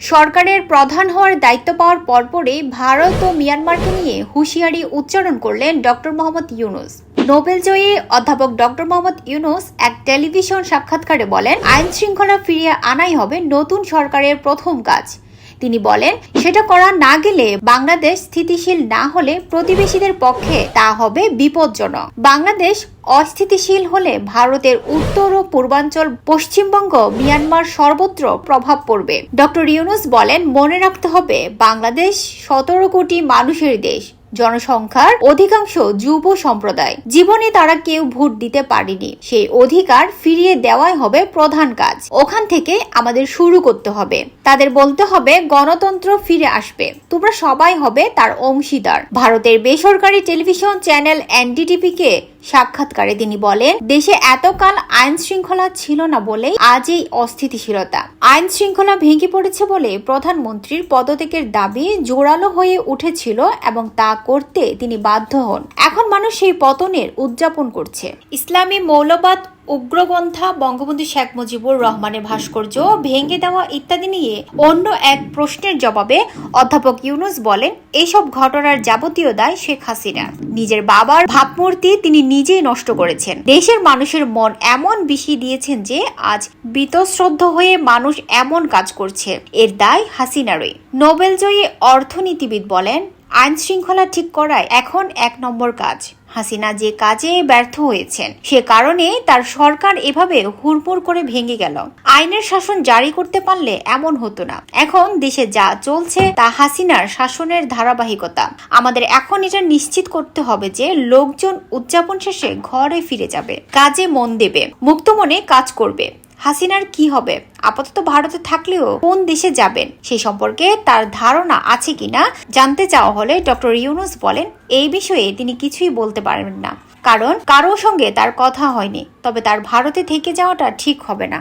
সরকারের প্রধান হওয়ার দায়িত্ব পাওয়ার পরপরই ভারত ও মিয়ানমারকে নিয়ে হুঁশিয়ারি উচ্চারণ করলেন ডক্টর মোহাম্মদ ইউনুস। নোবেল জয়ী অধ্যাপক ডক্টর মোহাম্মদ ইউনুস এক টেলিভিশন সাক্ষাৎকারে বলেন আইন শৃঙ্খলা ফিরিয়ে আনাই হবে নতুন সরকারের প্রথম কাজ। তিনি বলেন, সেটা করা না গেলে বাংলাদেশ স্থিতিশীল না হলে প্রতিবেশীদের পক্ষে তা হবে বিপজ্জনক। বাংলাদেশ অস্থিতিশীল হলে ভারতের উত্তর ও পূর্বাঞ্চল, পশ্চিমবঙ্গ, মিয়ানমার সর্বত্র প্রভাব পড়বে। ডক্টর ইউনুস বলেন, মনে রাখতে হবে, বাংলাদেশ সতেরো কোটি মানুষের দেশ। জনসংখ্যার অধিকাংশ যুব সম্প্রদায়। জীবনে তারা কেউ ভোট দিতে পারেনি। সেই অধিকার ফিরিয়ে দেওয়াই হবে প্রধান কাজ। ওখান থেকে আমাদের শুরু করতে হবে। তাদের বলতে হবে, গণতন্ত্র ফিরে আসবে। তোমরা সবাই হবে তার অংশীদার। ভারতের বেসরকারি টেলিভিশন চ্যানেল এনডিটিভি কে সাক্ষাৎকারে তিনি বলেন, দেশে এতকাল আইন শৃঙ্খলা ছিল না বলে আজ এই অস্থিতিশীলতা। আইন শৃঙ্খলা ভেঙে পড়েছে বলে প্রধানমন্ত্রীর পদত্যাগের দাবি জোরালো হয়ে উঠেছিল এবং তা করতে তিনি বাধ্য হন। এখন মানুষ সেই পতনের উদযাপন করছে। ইসলামী মৌলবাদ, উগ্রপন্থা, বঙ্গবন্ধু শেখ মুজিবুর রহমানের ভাস্কর্য ভেঙে দেওয়া ইত্যাদি নিয়ে অন্য এক প্রশ্নের জবাবে অধ্যাপক ইউনুস বলেন এইসব ঘটনার যাবতীয় দায় শেখ হাসিনা নিজের বাবার ভাবমূর্তি তিনি নিজেই নষ্ট করেছেন। দেশের মানুষের মন এমন বিষিয়ে দিয়েছেন যে আজ বিতশ্রদ্ধ হয়ে মানুষ এমন কাজ করছে। এর দায় হাসিনারই। নোবেলজয়ী অর্থনীতিবিদ বলেন আইন শৃঙ্খলা ঠিক করায় এখন এক নম্বর কাজ। হাসিনা যে কাজে ব্যর্থ হয়েছেন, সে কারণে তার সরকার এভাবে হুড়মুড় করে ভেঙে গেল। আইনের শাসন জারি করতে পারলে এমন হতো না। এখন দেশে যা চলছে তা হাসিনার শাসনের ধারাবাহিকতা। আমাদের এখন এটা নিশ্চিত করতে হবে যে লোকজন উদযাপন শেষে ঘরে ফিরে যাবে। কাজে মন দেবে, মুক্ত মনে কাজ করবে। হাসিনার কি হবে? আপাতত ভারতে থাকলেও কোন দেশে যাবেন? সে সম্পর্কে তার ধারণা আছে কিনা জানতে চাওয়া হলে ডক্টর ইউনুস বলেন, এই বিষয়ে তিনি কিছুই বলতে পারবেন না। কারণ কারও সঙ্গে তার কথা হয়নি, তবে তার ভারতে থেকে যাওয়াটা ঠিক হবে না।